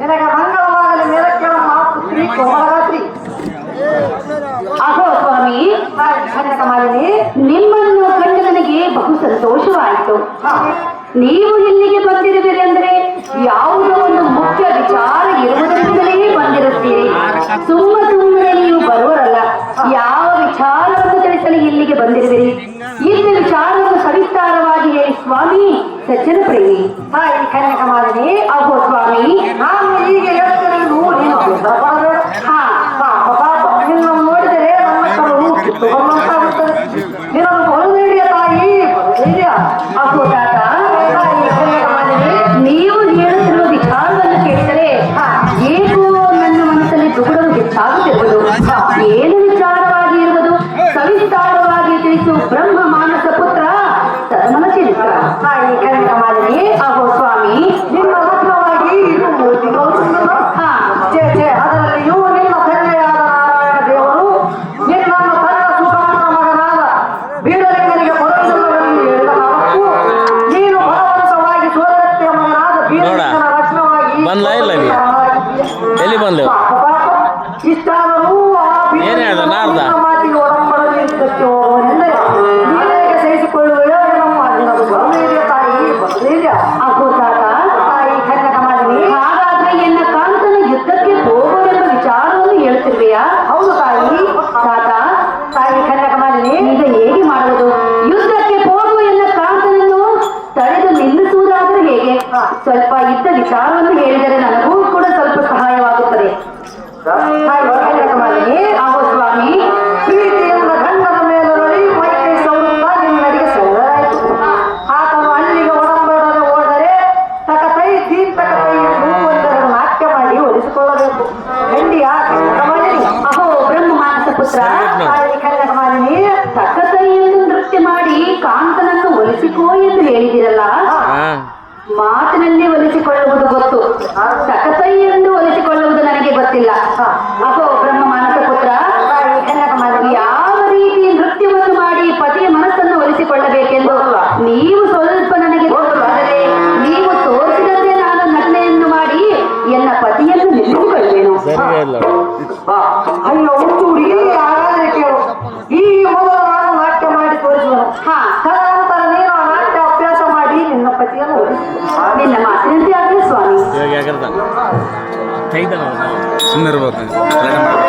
ನಿನಗೆ ಮಂಗಳವಾಗಲಿ ಕೋಮಲರಾತ್ರಿ. ಅಹೋ ಸ್ವಾಮಿ ನಿಮ್ಮನ್ನು ಕಂಡು ನನಗೆ ಬಹು ಸಂತೋಷವಾಯಿತು. ನೀವು ಇಲ್ಲಿಗೆ ಬಂದಿರುವಿರಿ ಅಂದ್ರೆ ಯಾವುದೋ ಒಂದು ಮುಖ್ಯ ವಿಚಾರ ಇರುವುದರಿಂದಲೇ ಬಂದಿರುತ್ತೀರಿ. ಸುಮ್ಮ ಸುಮ್ಮನೆ ನೀವು ಬರುವರಲ್ಲ. ಯಾವ ವಿಚಾರವನ್ನು ತಿಳಿಸಲು ಇಲ್ಲಿಗೆ ಬಂದಿರುವಿರಿ? ಇಲ್ಲಿ ವಿಚಾರವನ್ನು ಸವಿಸ್ತಾರವಾಗಿ ಹೇಳಿ ಸ್ವಾಮಿ. ಸಜ್ಜನ ಪ್ರೇಮಿ. ತಾಯಿ ಕನ್ಯಕಮಾಲಿನಿ ಅಹೋ ಸ್ವಾಮಿ, ನಾನು ಈಗ ಹೇಳ್ತೇನೆ ಪಡಬೇಡ. ಹಾ ಪಾಪ ನೋಡಿದರೆ ತಾಯಿ ನೀವು ವಿಚಾರವನ್ನು ಕೇಳಿದರೆ ಏಕೋ ನನ್ನ ಮನಸ್ಸಲ್ಲಿ ಏನು ವಿಚಾರವಾಗಿ ಇರುವುದು? ಸವಿಸ್ತಾರವಾಗಿ ತಿಳಿಸು ಬ್ರಹ್ಮ ಮಾನಸ ಚರಿತ್ರ ಕನ್ನಡ ಅಹೋ ಸ್ವಾಮಿ ನಿಮ್ಮ ಲಗ್ನವಾಗಿ ಇದು ಹಾ ಛೇ, ಛೇ, ಅದರಲ್ಲಿಯೂ ತಂದೆಯಾದ ನಾರಾಯಣ ದೇವರು ನಿನ್ನನ್ನು ತನ್ನ ಸುಖಮನ ಮಗನಾದ ಬೀರಲಿಂಗನಿಗೆ ಕೊಡುವುದಿಲ್ಲವೆಂದು ಹೇಳಿದ ಕಾಲಕ್ಕೂ ನೀನು ಬಲವಂತವಾಗಿ ಸೋದರತ್ತೆಯ ಮಗನಾದ ಬೀರಲಿಂಗನ ರಕ್ಷಣವಾಗಿ ಬಂದ್ಲಾ ಇಲ್ಲ? ಎಲ್ಲಿ. ಇಷ್ಟಾದರೂ ಆ ಮಾತಿಗೆ ಒಡಂಬಡದೆ ಇದ್ದಕ್ಕೆ ಹೋಗುವನೆಂದರೆ ನೀನೇಗೆ ಸಹಿಸಿಕೊಳ್ಳುವೆಯೋ ನಮ್ಮ ನಿನಗೆ ಬರುವುದಿದೆಯಾ ತಾಯಿ ಬರುವುದಿದೆಯಾ ಅಹೋ ತಾತ ತಾಯಿ ಕನ್ಯಕಮಾಲಿನಿ ಹಾಗಾದ್ರೆ ಎನ್ನ ಕಾಂತನ ಯುದ್ಧಕ್ಕೆ ಹೋಗುವೆಂಬ ವಿಚಾರವನ್ನು ಹೇಳುತ್ತಿರುವೆಯಾ? ಹೌದು ತಾಯಿ. ತಾತ ತಾಯಿ ಕನ್ಯಕಮಾಲಿನಿ ಈಗ ಹೇಗೆ ಮಾಡುವುದು? ಯುದ್ಧಕ್ಕೆ ಹೋಗುವ ಎನ್ನ ಕಾಂತನನ್ನು ತಡೆದು ನಿಲ್ಲಿಸುವುದಾದ್ರೆ ಹೇಗೆ? ಸ್ವಲ್ಪ ಇದ್ದ ವಿಚಾರವನ್ನು ಹೇಳಿದರೆ ನನಗೂ ಪುತ್ರ ಎಂದು ನೃತ್ಯ ಮಾಡಿ ಕಾಂತನನ್ನು ಒಲಿಸಿಕೋ ಎಂದು ಹೇಳಿದಿರಲ್ಲ? ಮಾತಿನಲ್ಲಿ ಒಲಿಸಿಕೊಳ್ಳುವುದು ಗೊತ್ತು. ಎಂದು ಒಲಿಸಿಕೊಳ್ಳುವುದು ನನಗೆ ಗೊತ್ತಿಲ್ಲ. ಅಹೋ ಬ್ರಹ್ಮ ಮಾನಸ ಪುತ್ರ ಯಾವ ರೀತಿ ನೃತ್ಯವನ್ನು ಮಾಡಿ ಪತಿಯ ಮನಸ್ಸನ್ನು ಒಲಿಸಿಕೊಳ್ಳಬೇಕೆಂದು ನೀವು ಸ್ವಲ್ಪ ನನಗೆ ಗೊತ್ತಾದರೆ ನೀವು ತೋರಿಸಿದಂತೆ ನಾನು ನಟನೆಯನ್ನು ಮಾಡಿ ಎನ್ನ ಪತಿಯನ್ನು ನಿಲ್ಲಿಸಿಕೊಳ್ಳುವೆನು. ಅಯ್ಯೋ ಹುಟ್ಟು ಹುಡುಗಿ ಹಾಗಾದ್ರೆ ಕೇಳು ಈ ಮೊದಲು ನಾನು ನಾಟ್ಯ ಮಾಡಿ ತೋರಿಸುವನು ಹಾ. ತದನಂತರ ನೀನು ನಾಟ್ಯ ಅಭ್ಯಾಸ ಮಾಡಿ ನಿನ್ನ ಪತಿಯನ್ನು. ನಿನ್ನ ಮಾತಿನಂತೆ ಆಗಲಿ ಸ್ವಾಮಿ ಸುಮ್ಮನೆ